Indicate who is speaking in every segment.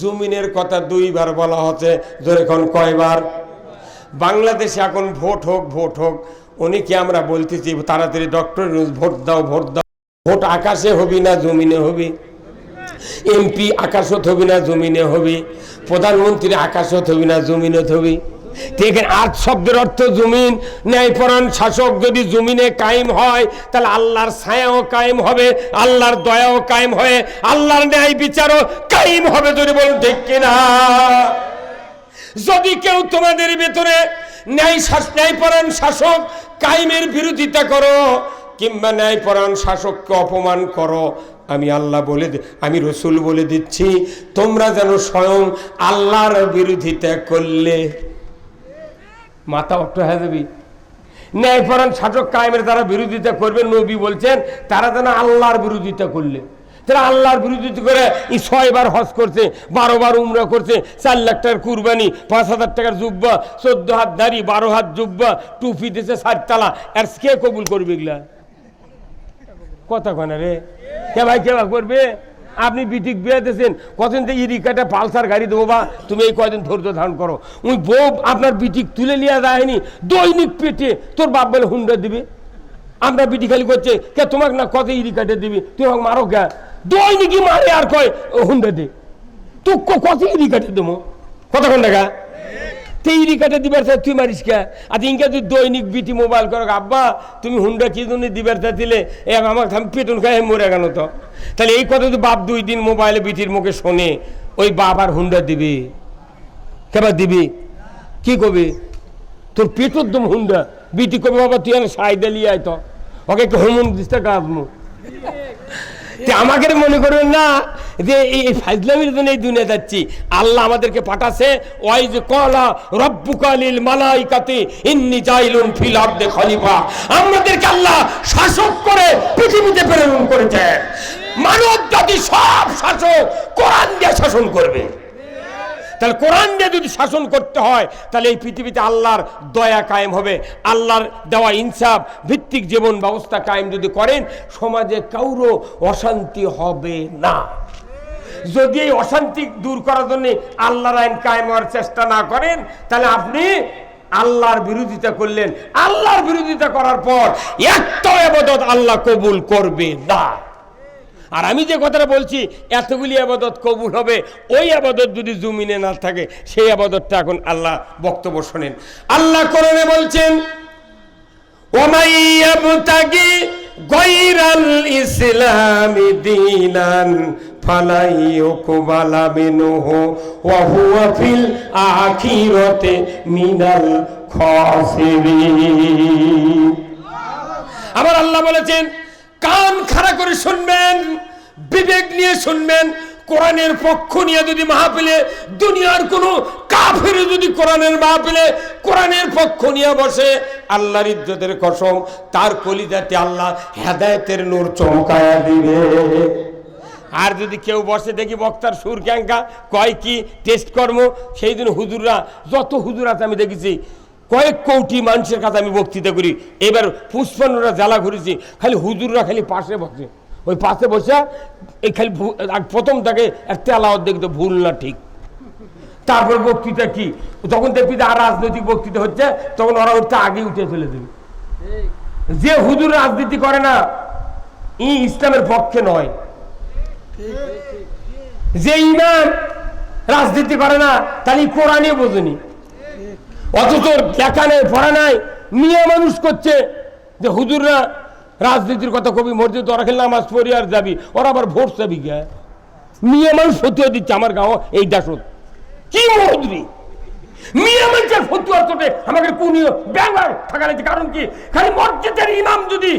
Speaker 1: জমিনের কথা দুইবার বলা হচ্ছে এখন কয়বার? বাংলাদেশে এখন ভোট হোক ভোট হোক উনিকে আমরা বলতেছি, তাড়াতাড়ি ডক্টর ভোট দাও ভোট দাও। ভোট আকাশে হবি না জমিনে হবি? এমপি আকাশত হবি না জমিনে হবি? প্রধানমন্ত্রী আকাশত হবি না জমিনে হবি? ঠিক আট শব্দের অর্থ জমিন। ন্যায়পরায়ণ শাসক যদি জমিনে কায়েম হয়, তাহলে আল্লাহর ছায়াও কায়েম হবে, আল্লাহর দয়াও কায়েম হয়ে, আল্লাহর ন্যায় বিচারও কায়েম হবে যদি বলুন ঠিক কিনা? যদি কেউ তোমাদের ভেতরে ন্যায় শাস, ন্যায়পরায়ণ শাসক কায়েমের বিরোধিতা করো, কিংবা ন্যায়পরায়ণ শাসককে অপমান করো, আমি আল্লাহ বলে আমি রসুল বলে দিচ্ছি, তোমরা যেন স্বয়ং আল্লাহর বিরোধিতা করলে। মাথা অট্ট হয়ে যাবি। ন্যায়পরায়ণ শাসক কায়েমের তারা বিরোধিতা করবে, নবী বলছেন, তারা যেন আল্লাহর বিরোধিতা করলে। তারা আল্লাহর বিরোধিতা করে এই ছয়বার হজ করছে বারো বার উমরা করছে, চার লাখ টাকার কুরবানি, পাঁচ হাজার টাকার জুব্বা, চোদ্দ হাত দাড়ি, বারো হাত জুব্বা, টুপি দিছে চারতলা আর কে কবুল করবে এগুলা? কথা কয় না রে। কে ভাই কে ভাই করবে? আপনি বিটিক বিয়ে দিয়েছেন কতদিন ই ইরিকাটা পালসার গাড়ি দেবো বা তুমি এই কয়দিন ধৈর্য ধারণ করো। ওই বউ আপনার বিটিক তুলে নিয়ে যায়নি, দৈনিক পেটে তোর বাপ বলে হুন্ডা দিবে। আমরা বিটি খালি করছে, কে তোমাকে না কত ইরিকাটে দিবি, তুই আমাকে মারো কে? দৈনিকই মারে আর কয় হুন্ডা দে। ক- কত ইরিকাটে দেবো? কতক্ষণ টাকা তেইরি কাটে দিবার চাই তুই মারিস কে? আর ইনকে তুই দৈনিক বিটি মোবাইল কর আব্বা, তুমি হুন্ডা কি জন্য দিবার চা দিলে? এ, আমার আমি পেটন খাই মরে গেল তো। তাহলে এই কথা তো বাপ দুই দিন মোবাইলে বিটির মুখে শোনে, ওই বাপ আর হুন্ডা দিবি? কেবার দিবি? কি কবি? তোর পেটর দম হুন্ডা। বিটি কবি, বাবা, তুই আমি সাই দিলি আয় তো। ওকে হোমন দিস কাঁদমু। আমাকে মনে করবেন না যে এই এই ফাইজলামির জন্য এই দুনিয়া যাচ্ছি। আল্লাহ আমাদেরকে পাঠাছে, ওয়াইজ কলা রব্বু কালিল মালাইকাতে, ইন্নি জাইলুন ফিল আব্দে খলিফা। আমাদেরকে আল্লাহ শাসক করে পৃথিবীতে প্রেরণ করেছে। মানব জাতি সব শাসক কোরআন দিয়ে শাসন করবে। তাহলে কোরআন দিয়ে যদি শাসন করতে হয়, তাহলে এই পৃথিবীতে আল্লাহর দয়া কায়েম হবে, আল্লাহর দেওয়া ইনসাফ, ভিত্তিক জীবন ব্যবস্থা কায়েম যদি করেন, সমাজে কাউরও অশান্তি হবে না। যদি এই অশান্তি দূর করার জন্য আল্লাহর আইন কায়েম হওয়ার চেষ্টা না করেন, তাহলে আপনি আল্লাহর বিরোধিতা করলেন। আল্লাহর বিরোধিতা করার পর একটা এবাদত আল্লাহ কবুল করবে না। আর আমি যে কথাটা বলছি, এতগুলি আবাদত কবুল হবে। ওই আবাদত যদি জমিনে না থাকে, সেই আবাদতটা এখন আল্লাহ বক্তব্য শোনেন। আল্লাহ কোরআনে বলছেন আবার আল্লাহ বলেছেন কান খাড়া করে শুনবেন, বিবেক নিয়ে শুনবেন, কোরআনের পক্ষ নিয়ে যদি মাহফিলে, দুনিয়ার কোনো কাফের যদি কোরআনের মাহফিলে, কোরআনের পক্ষ নিয়ে বসে, আল্লাহর ইজ্জতের কসম, তার কলিজাতে আল্লাহ হেদায়েতের নূর চমকায়া দিবে। আর যদি কেউ বসে দেখি বক্তার সুর ক্যাঙ্কা কয় কি টেস্ট কর্ম, সেই দিন হুজুররা, যত হুজুর আছে আমি দেখেছি কয়েক কোটি মানুষের কাছে আমি বক্তৃতা করি। এবার পুষ্পান্নরা জ্বালা ঘুরেছি, খালি হুজুররা খালি পাশে বসে। ওই পাশে বসে এই খালি প্রথম তাকে একটা আলাওয়াত দেখতো ভুল না ঠিক। তারপর বক্তৃতা কি? যখন দেখবি আর রাজনৈতিক বক্তৃতা হচ্ছে, তখন ওরা উঠতে আগে উঠে চলে দেবে। যে হুজুর রাজনীতি করে না, ই ইসলামের পক্ষে নয়। যে ইমাম রাজনীতি করে না, তাহলে কোরআনই বোঝেনি। অথচ লেখা নেই, পড়া নাই, মিয়া মানুষ করছে যে হুজুররা রাজনীতির কথা কবি মসজিদ ওরা খেলে নামাজ পড়ি আর যাবি, ওরা আবার ভোট চাবি গে মিয়া মানুষ ফতুয়া দিচ্ছে আমার গাঁও, এই দাসত। কি মহুদরি মিয়া মানুষের আমাকে কারণ কি? খালি ইমাম যদি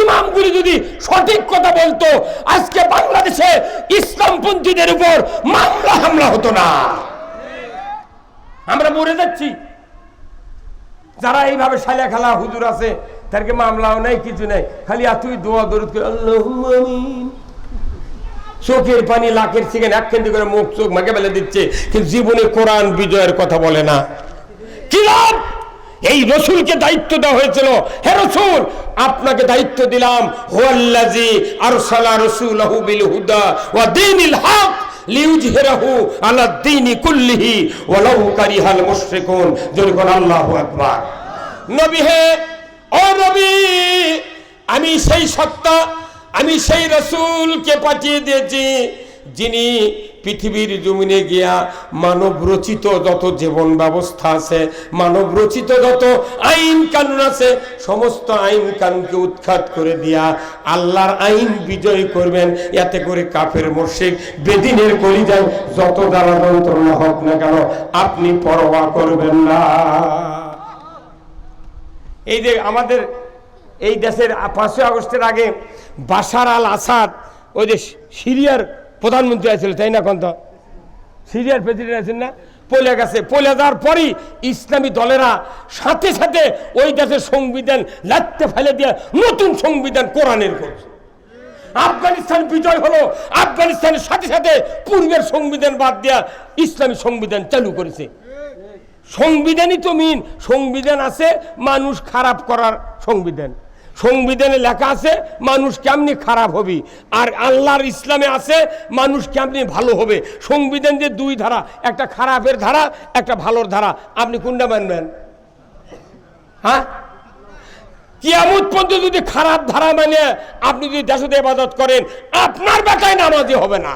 Speaker 1: ইমামগুলি যদি সঠিক কথা বলতো, আজকে বাংলাদেশে ইসলামপন্থীদের উপর মামলা হামলা হতো না। আমরা মরে যাচ্ছি। যারা এইভাবে সালা খেলা হুজুর আছে, তাদেরকে মামলাও নেই, কিছু নেই। খালি এতই দোয়া দরুদ করে চোখের পানি লাখের সেকেন্ড এক কেন্দ্র করে মুখ চোখ মাকে ফেলে দিচ্ছে, কিন্তু জীবনে কোরআন বিজয়ের কথা বলে না। কি লাভ? এই রসুলকে দায়িত্ব দেওয়া হয়েছিল। হে রসুল, আপনাকে দায়িত্ব দিলাম। হুয়াল্লাজি আরসালা রাসূলাহু বিল হুদা ওয়া দীনিল হক। লিউজহিরাহু আলা দীনি কুল্লিহি ওয়ালাউ কারিহাল মুশরিকুন। জোরে আল্লাহু আকবার। নবী হে, ও নবী, আমি সেই সত্তা, আমি সেই রসুলকে পাঠিয়ে দিয়েছি, যিনি পৃথিবীর জমিনে গিয়া মানব রচিত যত জীবন ব্যবস্থা আছে মানব রচিত যত আইন কানুন আছে, সমস্ত আইন কানুনকে উৎখাত করে দিয়া আল্লাহর আইন বিজয় করবেন। এতে করে কাফের মোর্শেক বেদিনের কলিজায় যত দ্বারা যন্ত্রণা হোক না কেন, আপনি পরোয়া করবেন না। এই যে আমাদের এই দেশের পাঁচই আগস্টের আগে বাসার আল আসাদ, ওই যে সিরিয়ার প্রধানমন্ত্রী আছিল তাই না কন্ত? সিরিয়ার প্রেসিডেন্ট আছেন না? পলে গেছে। পলে যাওয়ার পরই ইসলামী দলেরা সাথে সাথে ওই দেশের সংবিধান লাত্তে ফেলে দিয়ে নতুন সংবিধান কোরআনের করছে। আফগানিস্তান বিজয় হলো, আফগানিস্তানের সাথে সাথে পূর্বের সংবিধান বাদ দেওয়া ইসলামী সংবিধান চালু করেছে। সংবিধানই তো মিন সংবিধান আছে মানুষ খারাপ করার সংবিধান। সংবিধানে লেখা আছে, মানুষ কেমনি খারাপ হবে? আর আল্লাহর ইসলামে আছে, মানুষ কেমনি ভালো হবে? সংবিধান যে দুই ধারা, একটা খারাপের ধারা, একটা ভালোর ধারা। আপনি কোনটা মানবেন? হ্যাঁ? কিয়ামত পর্যন্ত যদি খারাপ ধারা মানে আপনি যদি দেশতে ইবাদত করেন, আপনার বেটায় নামাজি হবে না।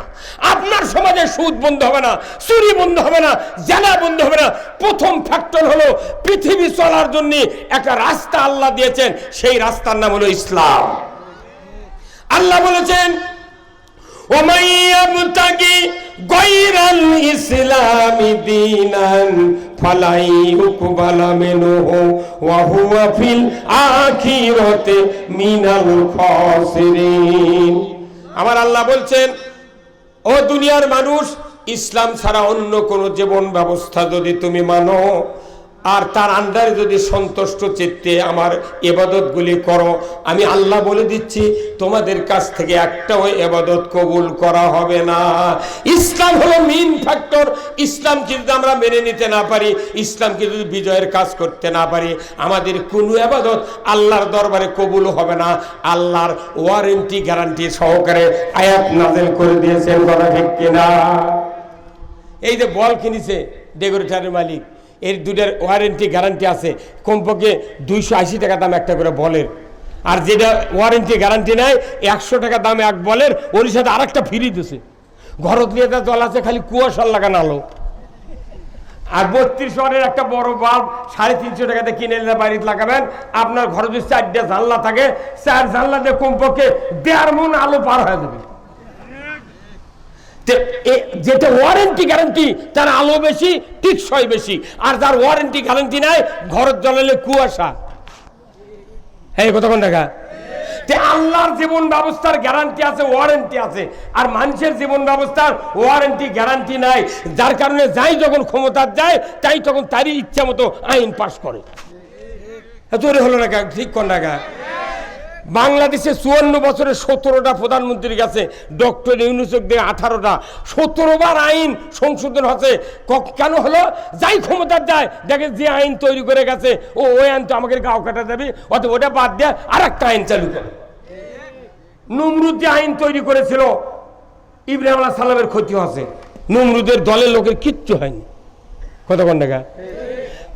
Speaker 1: আপনার সমাজে সুদ বন্ধ হবে না, চুরি বন্ধ হবে না জেলা বন্ধ হবে না। প্রথম ফ্যাক্টর হলো পৃথিবী চলার জন্য একটা রাস্তা আল্লাহ দিয়েছেন, সেই রাস্তার নাম হলো ইসলাম। আল্লাহ বলেছেন ومن يبتغي غير الإسلام دينا فلن يقبل منه وهو في الآخرة من الخاسرين আমার আল্লাহ বলছেন ও দুনিয়ার মানুষ ইসলাম ছাড়া অন্য কোনো জীবন ব্যবস্থা যদি তুমি মানো আর তার আন্ডারে যদি সন্তুষ্ট চিত্তে আমার এবাদতগুলি করো, আমি আল্লাহ বলে দিচ্ছি, তোমাদের কাছ থেকে একটাও এবাদত কবুল করা হবে না। ইসলাম হলো মেইন ফ্যাক্টর ইসলামকে যদি আমরা মেনে নিতে না পারি, ইসলামকে যদি বিজয়ের কাজ করতে না পারি, আমাদের কোনো এবাদত আল্লাহর দরবারে কবুল হবে না। আল্লাহর ওয়ারেন্টি গ্যারান্টি সহকারে আয়াত নাজেল করে দিয়েছেন কথা ঠিক কিনা? এই যে বল কিনেছে ডেকোরেটারের মালিক। এর দুটার ওয়ারেন্টি গ্যারান্টি আছে। কমপক্ষে দুইশো আশি টাকা দাম একটা করে বলের। আর যেটা ওয়ারেন্টি গ্যারান্টি নেয় একশো টাকা দাম এক বলের, ওর সাথে আরেকটা ফ্রি দিছে। ঘরত নিয়ে যা জল আছে, খালি কুয়াশার লাগানো আলো আর বত্রিশ ওয়ারের একটা বড় বাল্ব, সাড়ে তিনশো টাকাতে কিনে নিলে বাড়িতে লাগাবেন। আপনার ঘরে যদি চারটে জানলা থাকে, চার জানলা দিয়ে কমপক্ষে দেড় মন আলো পার হয়ে যাবে। যেটা ওয়ারেন্টি গ্যারান্টি তার আলো বেশি, টিকসই বেশি। আর যার ওয়ারেন্টি গ্যারান্টি নাই, ঘরের জ্বলালে কুয়াশা। হ্যাঁ কতক্ষণ তে আল্লাহর জীবন ব্যবস্থার গ্যারান্টি আছে ওয়ারেন্টি আছে। আর মানুষের জীবন ব্যবস্থার ওয়ারেন্টি গ্যারান্টি নাই। যার কারণে যাই যখন ক্ষমতার যায়, তাই তখন তারই ইচ্ছা মতো আইন পাশ করে। তোরে হলো না ঠিক কোন টাকা বাংলাদেশে চুয়ান্ন বছরে সতেরোটা প্রধানমন্ত্রীর কাছে ডক্টর ইউনুসেফ দিয়ে আঠারোটা। সতেরো বার আইন সংশোধন হচ্ছে। কেন হলো? যাই ক্ষমতার যায় দেখে যে আইন তৈরি করে গেছে, ও ওই আইন তো আমাকে গাও কাটা দেবে অত ওটা বাদ দেয় আর একটা আইন চালু করে। নমরুদ যে আইন তৈরি করেছিল, ইব্রাহিম আল্লাহ সালামের ক্ষতি হচ্ছে নমরুদের দলের লোকের কিচ্ছু হয়নি। কতক্ষণ টাকা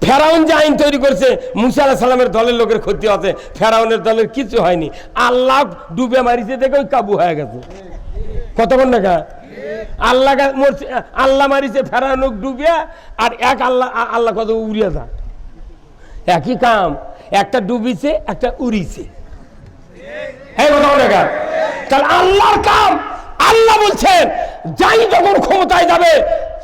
Speaker 1: ফেরাউন যে আইন তৈরি করেছে, মুসা আলাহ সালামের দলের লোকের ক্ষতি আছে ফেরাউনের দলের কিছু হয়নি। আল্লাহ ডুবে মারিছে দেখে ওই কাবু হয়ে গেছে। কতক্ষণ টাকা আল্লাহ আল্লাহ মারিছে ফেরাউনক ডুবে আর এক আল্লাহ আল্লাহ কত উড়িয়ে যা একই কাম, একটা ডুবিছে, একটা উড়িছে। তাহলে আল্লাহর কাম, আল্লাহ বলছেন, যাই যখন ক্ষমতায় যাবে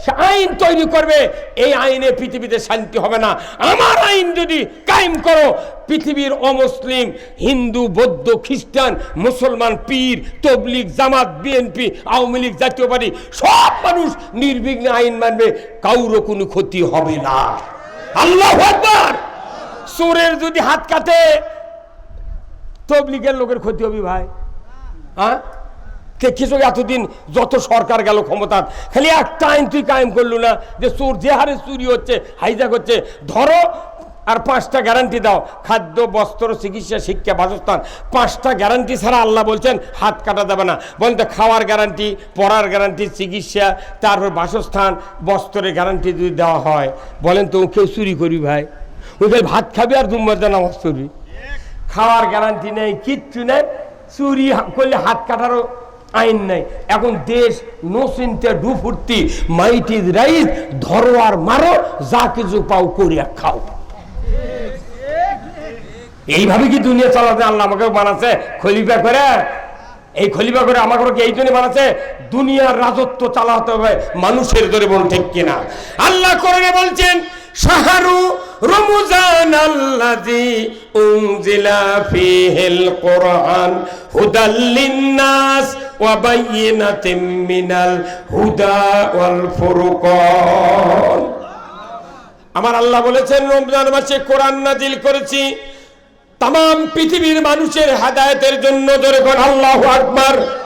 Speaker 1: সে আইন তৈরি করবে, এই আইনে পৃথিবীতে শান্তি হবে না। আমার আইন যদি কায়েম করো, পৃথিবীর অমুসলিম, হিন্দু, বৌদ্ধ, খ্রিস্টান, মুসলমান, পীর, তবলিগ, জামাত, বিএনপি, আওয়ামী লীগ, জাতীয় পার্টি, সব মানুষ নির্বিঘ্নে আইন মানবে কাউরও কোনো ক্ষতি হবে না। আল্লাহ চোরের যদি হাত কাটে তবলিগের লোকের ক্ষতি হবে ভাই। হ্যাঁ? দেখছিস এতদিন যত সরকার গেল ক্ষমতার, খালি একটা আইন তুই কায়েম করল না যে চোর যে হারে চুরি হচ্ছে হাইজাক হচ্ছে, ধরো আর পাঁচটা গ্যারান্টি দাও। খাদ্য, বস্ত্র, চিকিৎসা, শিক্ষা, বাসস্থান, পাঁচটা গ্যারান্টি ছাড়া আল্লাহ বলছেন হাত কাটা যাবে না। বলেন তো খাওয়ার গ্যারান্টি পড়ার গ্যারান্টি চিকিৎসা, তারপর বাসস্থান, বস্ত্রের গ্যারান্টি যদি দেওয়া হয়, বলেন তো কেউ চুরি করি ভাই? ওই ভাই ভাত খাবি আর দুম্বার নামাজ চুরি খাওয়ার গ্যারান্টি নেই, কিচ্ছু নেই, চুরি করলে হাত কাটারও আইন নাই। এখন দেশ নো চিনতে ডু ফুর্তি মাইট ধরো আর মারো, যা কিছু পাও করিয়া খাও। এইভাবে কি দুনিয়া চালাতে আল্লাহ আমাকে বানাচ্ছে? খলিফা করে? এই খলিফা করে আমাকে এই জন্য বানাচ্ছে? দুনিয়ার রাজত্ব চালাতে হবে মানুষের ধরে বল ঠিক কিনা। আল্লাহ করে বলছেন, শাহরু মিনাল হুদা আমার আল্লাহ বলেছেন, রমজান মাসে কোরআন নাজিল করেছি। তাম পৃথিবীর মানুষের হাদায়তের জন্য ধরে আল্লাহ আকবার।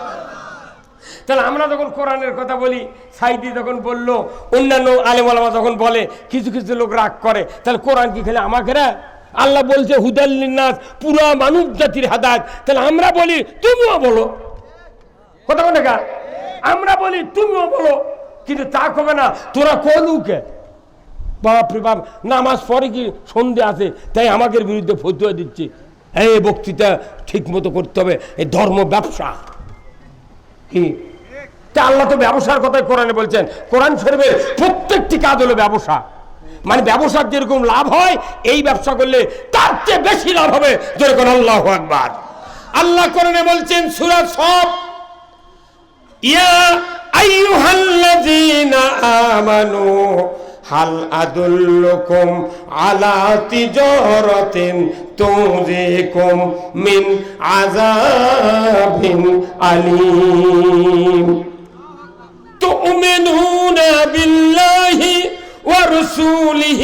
Speaker 1: তাহলে আমরা যখন কোরআনের কথা বলি, সাইদি যখন বলল, অন্যান্য আলেমালামা যখন বলে, কিছু কিছু লোক রাগ করে, তাহলে কোরআন কি খেলে আমাকে না? আল্লাহ বলছে হুদাল্লিনাস পুরা মানব জাতির হাদায়ত। তাহলে আমরা বলি, তুমিও বলো। কথা কোন আমরা বলি, তুমিও বলো। কিন্তু তা কবে না? তোরা কলুকে বাপ রে বাপ, নামাজ পরে কি সন্ধে আছে? তাই আমাদের বিরুদ্ধে ফতুয়া দিচ্ছে। এই বক্তৃতা ঠিক মতো করতে হবে। এই ধর্ম ব্যবসা। কি? তা আল্লাহ তো ব্যবসার কথাই কোরআনে বলছেন। কোরআন শরীফের প্রত্যেকটি কাজ হলো ব্যবসা। মানে ব্যবসার যেরকম লাভ হয়, এই ব্যবসা করলে তার চেয়ে বেশি লাভ হবে। যেরকম আল্লাহ আকবার। আল্লাহ কোরআনে বলছেন, সুরা সব ইয়া আইয়ুহাল্লাযীনা আমানু, হাল আদুল্লুকুম আলা তিজারাতিন তুজিকুম মিন আযাবিন আলীম। تؤمنون بالله ورسوله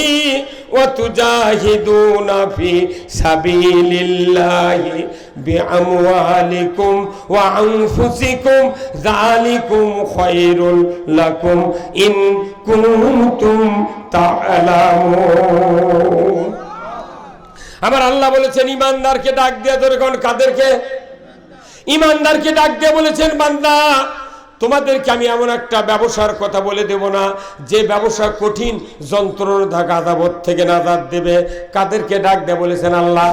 Speaker 1: وتجاهدون في سبيل الله بأموالكم وأنفسكم ذلكم خير لكم إن كنتم تعلمون আমার আল্লাহ বলেছেন ইমানদারকে ডাক দিয়ে ধরে কোন কাদেরকে ইমানদারকে ডাক দিয়ে বলেছেন বান্দা তোমাদেরকে আমি এমন একটা ব্যবসার কথা বলে দেব না, যে ব্যবসা কঠিন যন্ত্রণা গাদাবত থেকে নাজাদ দেবে কাদেরকে ডাক দেয় বলেছেন আল্লাহ।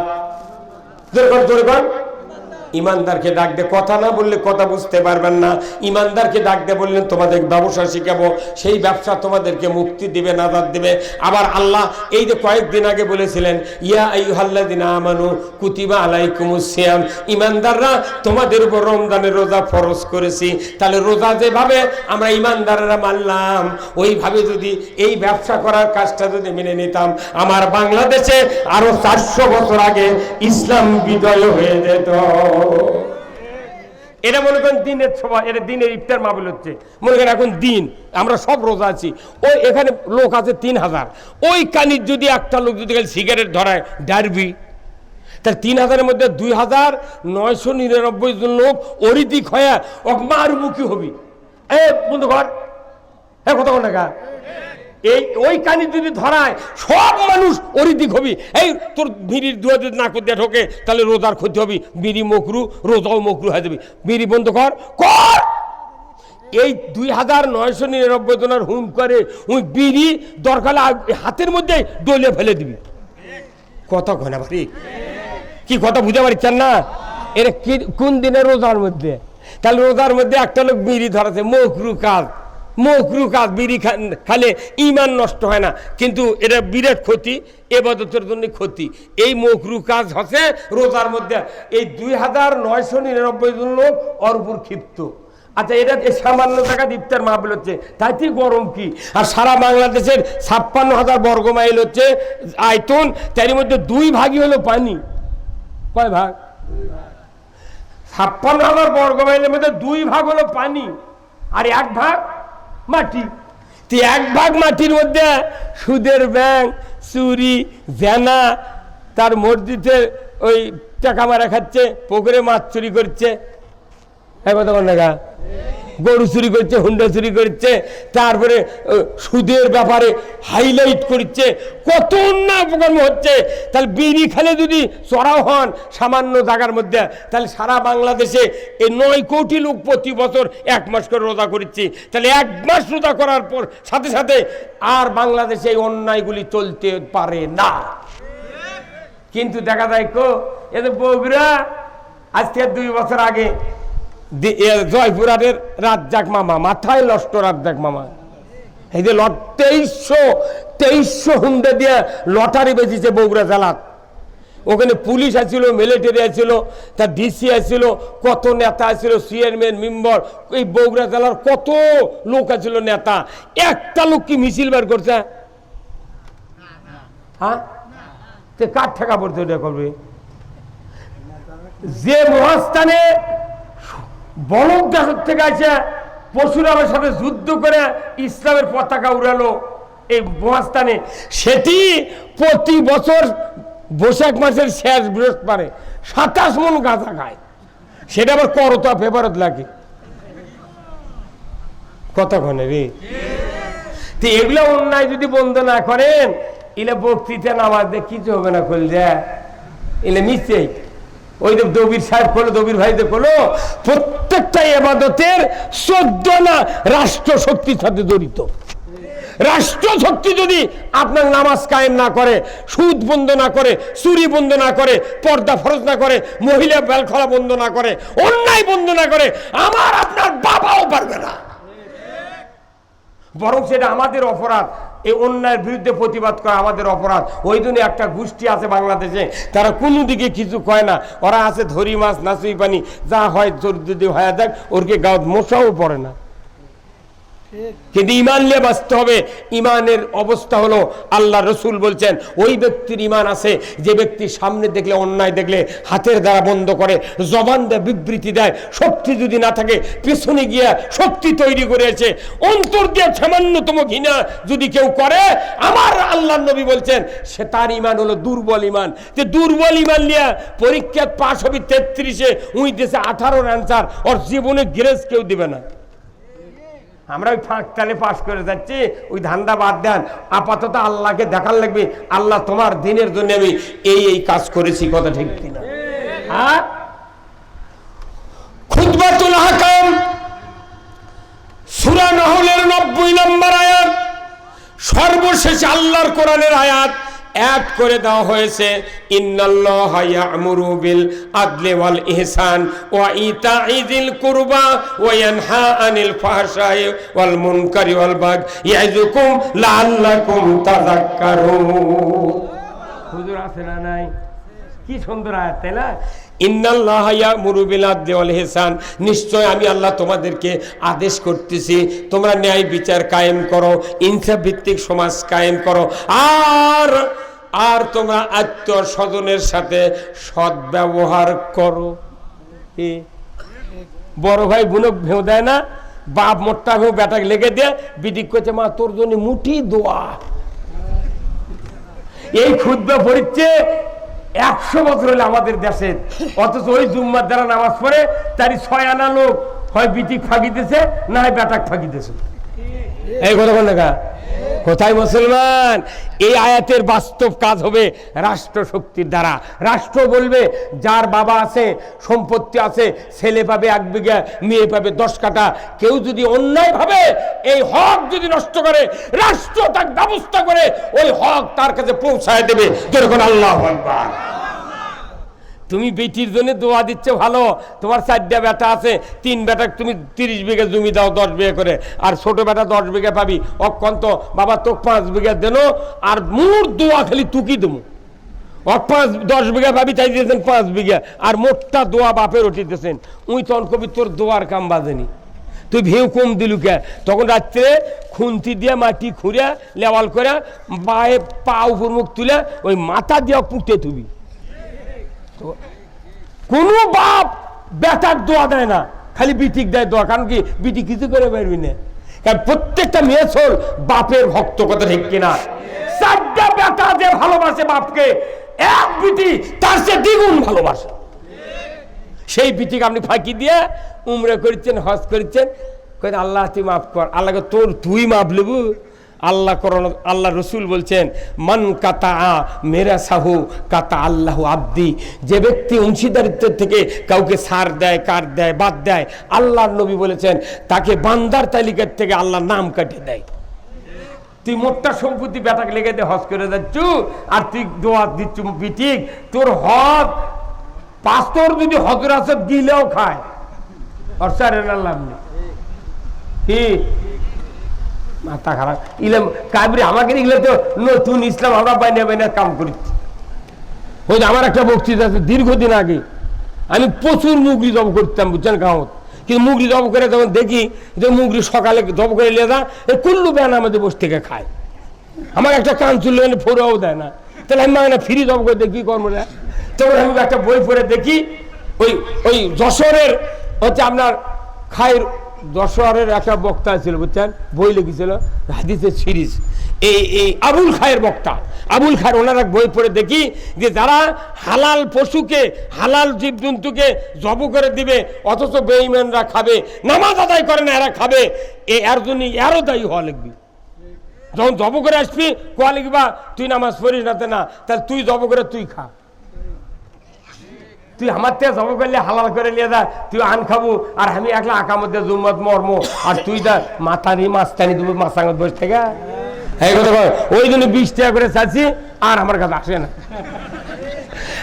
Speaker 1: ইমানদারকে ডাক দে কথা না বললে কথা বুঝতে পারবেন না। ইমানদারকে ডাক দে বললেন তোমাদের ব্যবসা শিখাবো, সেই ব্যবসা তোমাদেরকে মুক্তি দিবে, নাজাদ দিবে। আবার আল্লাহ এই যে কয়েকদিন আগে বলেছিলেন, ইয়া আইয়ুহাল্লাযিনা আমানু কুতিবা আলাইকুমুস সিয়াম। ইমানদাররা, তোমাদের উপর রমজানের রোজা ফরজ করেছি। তাহলে রোজা যেভাবে আমরা ইমানদাররা মানলাম, ওইভাবে যদি এই ব্যবসা করার কাজটা যদি মেনে নিতাম, আমার বাংলাদেশে আরও চারশো বছর আগে ইসলাম বিজয় হয়ে যেত। এটা মনে করেন দিনের সভা, এটা দিনের ইফতার মাহবিল হচ্ছে। মনে করেন এখন দিন, আমরা সব রোজা আছি। ওই এখানে লোক আছে তিন হাজার। ওই কানির যদি একটা লোক যদি সিগারেট ধরায়, ডারবি। তার তিন হাজারের মধ্যে দুই হাজার নয়শো নিরানব্বই জন লোক অরিদিক হয়ে অকমারুমুখী হবি। এ বন্ধু ঘর হ্যাঁ কত টাকা এই ওই কানি যদি ধরায়, সব মানুষ অরিদিক হবি। এই তোর বিড়ির দুয়া যদি না করতে ঢোকে, তাহলে রোজার ক্ষতি হবি। বিড়ি মকরু, রোজাও মকরু হয়ে যাবি। বিড়ি বন্ধ কর কর! এই দুই হাজার নয়শো নিরানব্বই জনের হুম করে ওই বিড়ি দরকার হাতের মধ্যে ডলে ফেলে দিবি। কত ঘনা ভারি কি কথা বুঝতে পারছেন না? এটা কি কোন দিনে রোজার মধ্যে? তাহলে রোজার মধ্যে একটা লোক বিড়ি ধরাছে, মকরু কাজ। মকরু কাজ বিড়ি খালে ইমান নষ্ট হয় না। কিন্তু এটা বিরাট ক্ষতি এবাদতের জন্য ক্ষতি। এই মকরু কাজ হচ্ছে রোজার মধ্যে। এই দুই হাজার নয়শো নিরানব্বই জন লোক ওর ক্ষিপ্ত। আচ্ছা এটা সামান্য টাকা ইফতার মাহবিল হচ্ছে তাইতে গরম কি? আর সারা বাংলাদেশের ছাপ্পান্ন হাজার বর্গ মাইল হচ্ছে আয়তন তার মধ্যে দুই ভাগই হলো পানি। কয় ভাগ? ছাপ্পান্ন হাজার বর্গ মাইলের মধ্যে দুই ভাগ হলো পানি। আর এক ভাগ মাটি তো এক ভাগ মাটির মধ্যে সুদের ব্যাংক, চুরি, জেনা, তার মসজিদে ওই টাকা মারা খাচ্ছে, পুকুরে মাছ চুরি করছে হ্যাঁ কথা বল? গরু চুরি করছে, হুন্ডা চুরি করছে, তারপরে সুদের ব্যাপারে হাইলাইট করছে, কত অন্যায় অপকর্ম হচ্ছে। তাহলে বিড়ি খেলে যদি চড়াও হন সামান্য জায়গার মধ্যে, তাহলে সারা বাংলাদেশে এই নয় কোটি লোক প্রতি বছর এক মাস করে রোজা করছি। তাহলে এক মাস রোজা করার পর সাথে সাথে আর বাংলাদেশে এই অন্যায়গুলি চলতে পারে না। কিন্তু দেখা যায় কো এদের বগুড়া আজ থেকে দুই বছর আগে জয়পুরাদের রাজ্জাক মামা, মাথায় লষ্ট রাজ্জাক মামা। এই যে তেইশশো তেইশশো হুন্ডে দিয়ে লটারি বেঁচেছে বগুড়া জেলাত। ওখানে পুলিশ আছিল মিলিটারি আছিল তার ডিসি আছিল কত নেতা আছিল চেয়ারম্যান, মেম্বার, এই বগুড়া জেলার কত লোক আছিল নেতা। একটা লোক কি মিছিল বার করছে? হ্যাঁ? কার ঠেকা পড়তে ওটা করবে যে মহাস্থানে বলক দেশের থেকে আছে পশুরামের সাথে যুদ্ধ করে ইসলামের পতাকা উড়ালো এই মহাস্থানে। সেটি প্রতি বছর বৈশাখ মাসের শেষ বৃহস্পতিবারে সাতাশ মন গাঁজা খায়। সেটা আবার করতা পেপারত লাগে। কতক্ষণে রে? তো এগুলো অন্যায় যদি বন্ধ না করেন, এলে বক্তৃতা নামাজ দিয়ে কিছু হবে না খুল যা। এলে মিশে ওই যে দবির সাহেব করল দবির ভাইদের করল প্রত্যেকটা এবাদতের চোদ্দ না রাষ্ট্র শক্তির সাথে জড়িত। রাষ্ট্র শক্তি যদি আপনার নামাজ কায়েম না করে, সুদ বন্ধ না করে, চুরি বন্ধ না করে, পর্দা ফরজ না করে, মহিলা বেলখলা বন্ধ না করে, অন্যায় বন্ধ না করে, আমার আপনার বাবাও পারবে না। বরং সেটা আমাদের অপরাধ এই অন্যায়ের বিরুদ্ধে প্রতিবাদ করা আমাদের অপরাধ। ওই জন্য একটা গোষ্ঠী আছে বাংলাদেশে, তারা কোনো দিকে কিছু কয় না। ওরা আছে ধরি মাছ, নাচুই পানি, যা হয় যদি হয়ে যাক ওরকে গাঁত মশাও পড়ে না। কিন্তু ইমান নিয়ে বাঁচতে হবে ইমানের অবস্থা হলো, আল্লাহ রসুল বলছেন, ওই ব্যক্তির ইমান আছে, যে ব্যক্তি সামনে দেখলে, অন্যায় দেখলে, হাতের দ্বারা বন্ধ করে, জবান দেয়, বিবৃতি দেয়, শক্তি যদি না থাকে, পেছনে গিয়া শক্তি তৈরি করেছে অন্তর দিয়ে সামান্যতম ঘৃণা যদি কেউ করে, আমার আল্লাহ নবী বলছেন, সে তার ইমান হলো দুর্বল ইমান যে দুর্বল ইমান নিয়ে পরীক্ষায় পাশ হবে তেত্রিশে উই দেশে আঠারোর অ্যান্সার ওর জীবনে গ্রেস কেউ দিবে না। আমরা ওই ফাঁক তালে পাশ করে যাচ্ছি, ওই ধান্দা বাদ দেন। আপাতত আল্লাহকে দেখার লাগবে, আল্লাহ তোমার দিনের জন্য আমি এই এই কাজ করেছি, কথা ঠিক কিনা? হ্যাঁ? সূরা নব্বই নম্বর আয়াত, সর্বশেষ আল্লাহর কোরআনের আয়াত এক করে দেওয়া হয়েছে ইন্নাল্লাহ ইয়ামুরু বিল ওয়াল ইহসান ওয়া ইতাই যিল কুরবা ওয়া ইয়ানহা আনিল ফাহশাই ওয়াল মুনকারি ওয়াল বাগ ইয়াইযুকুম লাআল্লাকুম তাযাক্কারুন। হুজুর আছে না নাই? কি সুন্দর আয়াত তাই না? আদলি ইহসান। নিশ্চয় আমি আল্লাহ তোমাদেরকে আদেশ করতেছি তোমরা ন্যায় বিচার কায়েম করো ইনসাফ ভিত্তিক সমাজ কায়েম করো। আর আর তোমরা আত্মীয় স্বজনের সাথে সদ্ব্যবহার করো। বড় ভাই বুনক ভেউ দেয় না, বাপ মোট্টা ভেউ বেটাকে লেগে দিয়ে বিদিক করছে মা, তোর জন্য মুঠি দোয়া। এই ক্ষুদ্র পড়িচ্ছে একশো বছর হলে আমাদের দেশে। অথচ ওই জুম্মার দ্বারা নামাজ পড়ে তারই ছয় আনা লোক। হয় বিটিক ফাঁকিতেছে না হয় বেটাক ফাঁকি ফাঁকিতেছে এই কথা বল কোথায় মুসলমান? এই আয়াতের বাস্তব কাজ হবে রাষ্ট্রশক্তির দ্বারা। রাষ্ট্র বলবে, যার বাবা আছে, সম্পত্তি আছে, ছেলে পাবে এক বিঘা, মেয়ে পাবে দশ কাটা কেউ যদি অন্যায় ভাবে, এই হক যদি নষ্ট করে, রাষ্ট্র তার ব্যবস্থা করে, ওই হক তার কাছে পৌঁছায় দেবে। যেরকম আল্লাহ। তুমি বেটির জন্য দোয়া দিচ্ছে, ভালো। তোমার চারটা বেটা আছে, তিন বেটা তুমি তিরিশ বিঘা জমি দাও, দশ বিঘা করে। আর ছোট বেটা দশ বিঘা পাবি। অকন্ত বাবা তো পাঁচ বিঘা দেন, আর মোর দোয়া খালি তুকি দেবো। ও পাঁচ, দশ বিঘা ভাবি চাই দিয়েছেন পাঁচ বিঘা। আর মোটটা দোয়া বাপের উঠিতেছেন। উই তখন কবি তোর দোয়ার কাম বাজেনি। তুই ভেউ কম দিলু কে? তখন রাত্রে খুন্তি দিয়ে মাটি খুঁড়ে, লেওয়াল করে বায়ে পা উপর মুখ তুলে ওই মাথা দিয়ে পুঁতে তুবি কোনো বাপ বেটার দোয়া দেয় না, খালি বিটিক দেয় দোয়া। কারণ কি? বিটি কিছু করে পারবি না। কারণ প্রত্যেকটা মেয়ে চল বাপের ভক্ত কথা ঠিক কিনা? চারটা বেটা যে ভালোবাসে বাপকে, এক বিটি তার সে দ্বিগুণ ভালোবাসে। সেই পিঠিকে আপনি ফাঁকি দিয়ে উমরে করেছেন, হজ করেছেন। আল্লাহ তুই মাফ কর। আল্লাহকে তোর তুই মাফ লেবু। আল্লাহ করণ আল্লাহ রসুল বলছেন, মান কাতা আ মেরা সাহু কাতা আল্লাহ আব্দি। যে ব্যক্তি অংশীদারিত্বের থেকে কাউকে সার দেয়, কার দেয়, বাদ দেয়, আল্লাহর নবী বলেছেন, তাকে বান্দার তালিকার থেকে আল্লাহ নাম কাটিয়ে দেয়। তুই মোটটা সম্পত্তি বেটাকে লেগে দিয়ে হজ করে যাচ্ছ, আর তুই দোয়া দিচ্ছ বিটিক তোর হজ পাঁচতর যদি হজর দিলেও খায়, আর স্যারের লাভ কি মাথা খারাপ। ইলাম কাবরি আমাকে এগুলো তো নতুন ইসলাম আমরা বাইনে বাইনে কাম করি। ওই আমার একটা বক্তৃতা আছে, দীর্ঘদিন আগে। আমি প্রচুর মুগরি জব করতাম, বুঝছেন গাঁৱত কিন্তু মুগরি জব করে যখন দেখি যে মুগরি সকালে জব করে নিয়ে যা এ কুল্লু ব্যান আমাদের বসে থেকে খায়। আমার একটা কান চুল্লে ফোরাও দেয় না। তাহলে আমি মানে ফ্রি জব করে দেখি কর্ম না তখন আমি একটা বই পড়ে দেখি, ওই ওই যশোরের হচ্ছে আপনার খায়ের যশোরের একটা বক্তা ছিল, বুঝছেন? বই লিখেছিল, হাদিসের সিরিজ। এই এই আবুল খায়ের বক্তা। আবুল খায়ের ওনার এক বই পড়ে দেখি যে যারা হালাল পশুকে, হালাল জীবজন্তুকে জব করে দিবে, অথচ বেইমানরা খাবে, নামাজ আদায় করে না, এরা খাবে, এ এর জন্য এরও দায়ী হওয়া লিখবি যখন জব করে আসবি, কোয়া লিখবা তুই নামাজ পড়িস না তাহলে তুই জব করে তুই খা। তুই আমার থেকে জব করলে হালাল করে নিয়ে যা, তুই আন খাব, আর আমি একলা আঁকা মধ্যে জুম্মত মর্ম, আর তুই তা মাথানি মাস্তানি দেবো মাছাঙ্গত বসে থেকে। এই কথা ওই জন্য বিশ টাকা করে চাচ্ছি, আর আমার কাছে আসে না।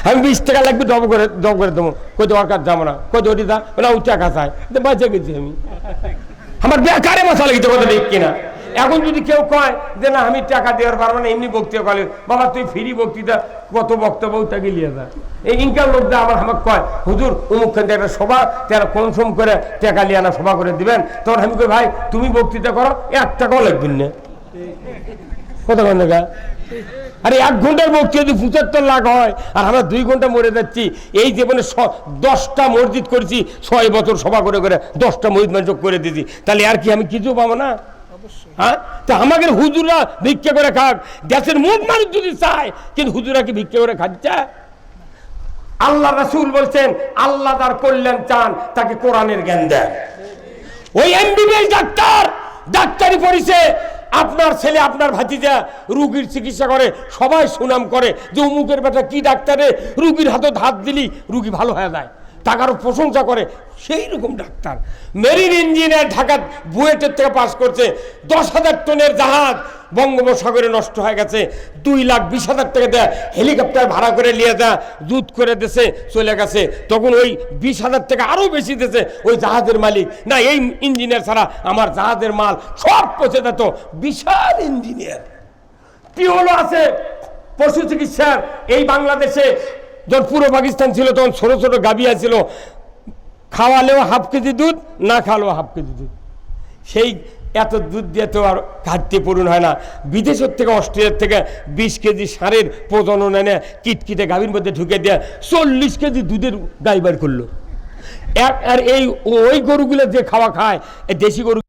Speaker 1: আমি বিশ টাকা লাগবে জব করে জব করে দেবো। কই দরকার যাব না? কই ওটি দা? না ও টাকা চাই তো বাঁচে গেছি আমি। আমার বেকারে মশা লাগিতে কথা ঠিক কিনা? এখন যদি কেউ কয় যে না, আমি টাকা দেওয়ার পারব না, এমনি বক্তৃতা করে বাবা, তুই ফ্রি বক্তৃতা, কত বক্তব্য তাকে লিয়ে যা। এই ইনকাম লোকটা আমার আমাকে কয়, হুজুর, অমুক খান একটা সভা, তারা কনসম করে টাকা লিয়ে আনা সভা করে দিবেন। তখন আমি কই, ভাই, তুমি বক্তৃতা করো, এক টাকাও লাগবেন না। কত ঘণ্টা আরে, এক ঘণ্টার বক্তৃতা যদি পঁচাত্তর লাখ হয়, আর আমরা দুই ঘণ্টা মরে যাচ্ছি, এই জীবনে দশটা মসজিদ করেছি, ছয় বছর সভা করে করে দশটা মসজিদ মানুষ করে দিয়েছি। তাহলে আর কি আমি কিছু পাবো না? হ্যাঁ? তা আমাদের হুজুরা ভিক্ষা করে খাক। দেশের মুখ মানুষ যদি চায়, কিন্তু হুজুরা কি ভিক্ষা করে খাচ্ছে? আল্লাহ রাসূল বলছেন, আল্লাহ তার কল্যাণ চান, তাকে কোরআনের জ্ঞান দেন। ওই এমবিবিএস ডাক্তার, ডাক্তারি পড়িছে, আপনার ছেলে, আপনার ভাতিজা রুগীর চিকিৎসা করে, সবাই সুনাম করে, যে অমুকের বেটা কি ডাক্তারে, রুগীর হাতে হাত দিলি, রুগী ভালো হয়ে যায়। টাকারও প্রশংসা করে সেই রকম ডাক্তার। মেরিন ইঞ্জিনিয়ার ঢাকার বুয়েটের থেকে পাস করছে, দশ হাজার টনের জাহাজ বঙ্গোপসাগরে নষ্ট হয়ে গেছে, দুই লাখ বিশ হাজার টাকা দেয় হেলিকপ্টার ভাড়া করে নিয়ে যা দুধ করে দেশে চলে গেছে। তখন ওই বিশ হাজার টাকা আরও বেশি দেশে ওই জাহাজের মালিক। না, এই ইঞ্জিনিয়ার ছাড়া আমার জাহাজের মাল সব পচে যেত। বিশাল ইঞ্জিনিয়ার। পিওলো আছে, পশু চিকিৎসার। এই বাংলাদেশে যখন পুরো পাকিস্তান ছিল, তখন ছোট ছোট গাবিয়া ছিল খাওয়ালেও হাফ কেজি দুধ, না খাওয়ালেও হাফ কেজি দুধ। সেই এত দুধ দিয়ে তো আর ঘাটতি পূরণ হয় না। বিদেশের থেকে, অস্ট্রেলিয়ার থেকে বিশ কেজি সারের প্রজনন এনে কিটকিটে গাভীর মধ্যে ঢুকে দিয়ে চল্লিশ কেজি দুধের গাই বার করল। এক আর এই ওই গরুগুলো যে খাওয়া খায় দেশি গরু